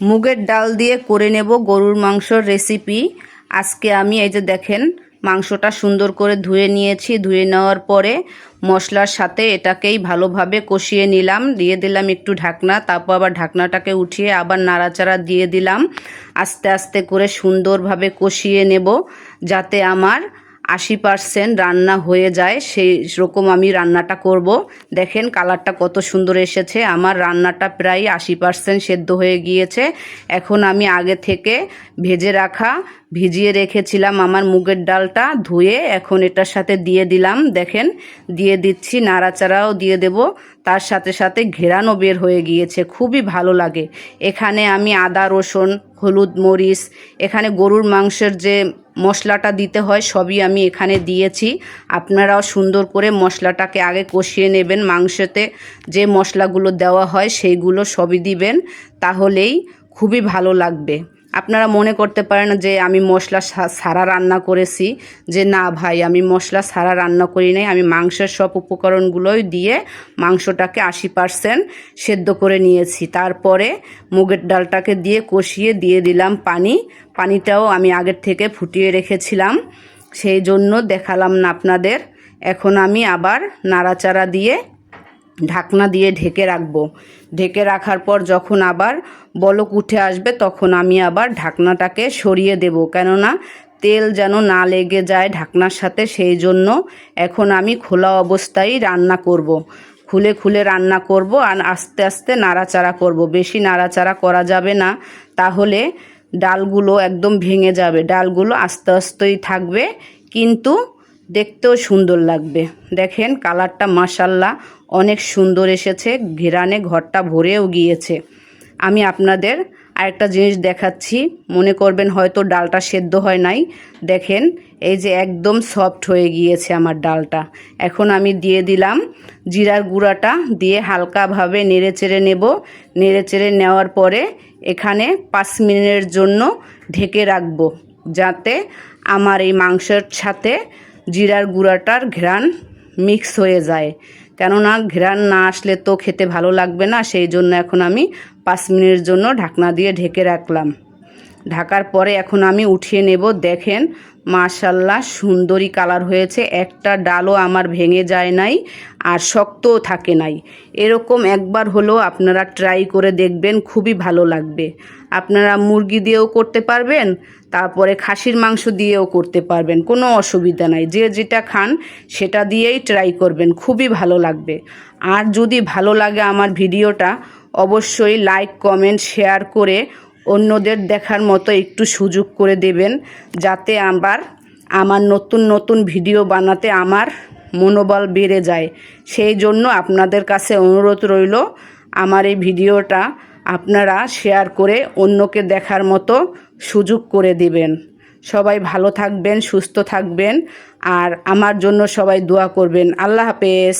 মুগের ডাল দিয়ে করে নেব গরুর মাংসর রেসিপি আজকে আমি এই যে দেখেন, মাংসটা সুন্দর করে ধুয়ে নিয়েছি। ধুয়ে নেওয়ার পরে মশলার সাথে এটাকেই ভালোভাবে কষিয়ে নিলাম। দিয়ে দিলাম একটু ঢাকনা, তারপর আবার ঢাকনাটাকে উঠিয়ে আবার নাড়াচাড়া দিয়ে দিলাম। আস্তে আস্তে করে সুন্দরভাবে কষিয়ে নেব, যাতে আমার আশি পারসেন্ট রান্না হয়ে যায়, সেই রকম আমি রান্নাটা করব। দেখেন কালারটা কত সুন্দর এসেছে। আমার রান্নাটা প্রায় আশি পারসেন্ট সেদ্ধ হয়ে গিয়েছে। এখন আমি আগে থেকে ভেজে রাখা, ভিজিয়ে রেখেছিলাম আমার মুগের ডালটা, ধুয়ে এখন এটার সাথে দিয়ে দিলাম। দেখেন, দিয়ে দিচ্ছি, নাড়াচাড়াও দিয়ে দেব। তার সাথে সাথে ঘেরানো বের হয়ে গিয়েছে। খুবই ভালো লাগে। এখানে আমি আদা, রসুন, হলুদ, মরিচ, এখানে গরুর মাংসের যে মশলাটা দিতে হয়, সবই আমি এখানে দিয়েছি। আপনারাও সুন্দর করে মশলাটাকে আগে কষিয়ে নেবেন। মাংসতে যে মশলাগুলো দেওয়া হয়, সেইগুলো সবই দিবেন। তাহলেই খুবই ভালো লাগবে। আপনারা মনে করতে পারেন যে আমি মশলা সারা রান্না করেছি, যে না ভাই, আমি মশলা সারা রান্না করি নাই, আমি মাংসের সব উপকরণগুলোই দিয়ে মাংসটাকে আশি পারসেন্ট সেদ্ধ করে নিয়েছি। তারপরে মুগের ডালটাকে দিয়ে কষিয়ে দিয়ে দিলাম পানি। পানিটাও আমি আগের থেকে ফুটিয়ে রেখেছিলাম। সেই জন্য দেখালাম না আপনাদের। এখন আমি আবার নাড়াচাড়া দিয়ে ঢাকনা দিয়ে ঢেকে রাখব ঢেকে রাখার পর যখন আবার বলক উঠে আসবে, তখন আমি আবার ঢাকনাটাকে সরিয়ে দেব কেননা তেল যেন না লেগে যায় ঢাকনার সাথে, সেই জন্য এখন আমি খোলা অবস্থায় রান্না করব। খুলে খুলে রান্না করব আর আস্তে আস্তে নাড়াচাড়া করব। বেশি নাড়াচাড়া করা যাবে না, তাহলে ডালগুলো একদম ভেঙে যাবে ডালগুলো আস্তে আস্তেই থাকবে, কিন্তু দেখতেও সুন্দর লাগবে। দেখেন কালারটা মাসাল্লাহ অনেক সুন্দর এসেছে, ঘেরানে ঘরটা ভরেও গিয়েছে। আমি আপনাদের আরেকটা জিনিস দেখাচ্ছি, মনে করবেন হয়তো ডালটা সেদ্ধ হয় নাই। দেখেন এই যে একদম সফট হয়ে গিয়েছে আমার ডালটা। এখন আমি দিয়ে দিলাম জিরার গুঁড়াটা, দিয়ে হালকাভাবে নেড়ে চেড়ে নেব। নেড়ে চেড়ে নেওয়ার পরে এখানে পাঁচ মিনিটের জন্য ঢেকে রাখব, যাতে আমার এই মাংসের সাথে জিরার গুঁড়াটার ঘ্রাণ মিক্স হয়ে যায়। কেননা ঘ্রাণ না আসলে তো খেতে ভালো লাগবে না, সেই জন্য এখন আমি পাঁচ মিনিটের জন্য ঢাকনা দিয়ে ঢেকে রাখলাম। ঢাকার পরে এখন আমি উঠিয়ে নেব, দেখেন মাশাল্লাহ, সুন্দরী কালার হয়েছে। একটা ডালও আমার ভেঙে যায় নাই আর শক্তও থাকে নাই। এরকম একবার হলেও আপনারা ট্রাই করে দেখবেন, খুবই ভালো লাগবে। আপনারা মুরগি দিয়েও করতে পারবেন, তারপরে খাসির মাংস দিয়েও করতে পারবেন, কোনো অসুবিধা নাই। যে যেটা খান, সেটা দিয়েই ট্রাই করবেন, খুবই ভালো লাগবে। আর যদি ভালো লাগে আমার ভিডিওটা, অবশ্যই লাইক কমেন্ট শেয়ার করে অন্যদের দেখার মতো একটু সুযোগ করে দেবেন, যাতে আবার আমার নতুন নতুন ভিডিও বানাতে আমার মনোবল বেড়ে যায়। সেই জন্য আপনাদের কাছে অনুরোধ রইল, আমার এই ভিডিওটা আপনারা শেয়ার করে অন্যকে দেখার মতো সুযোগ করে দেবেন। সবাই ভালো থাকবেন, সুস্থ থাকবেন, আর আমার জন্য সবাই দোয়া করবেন। আল্লাহ হাফেজ।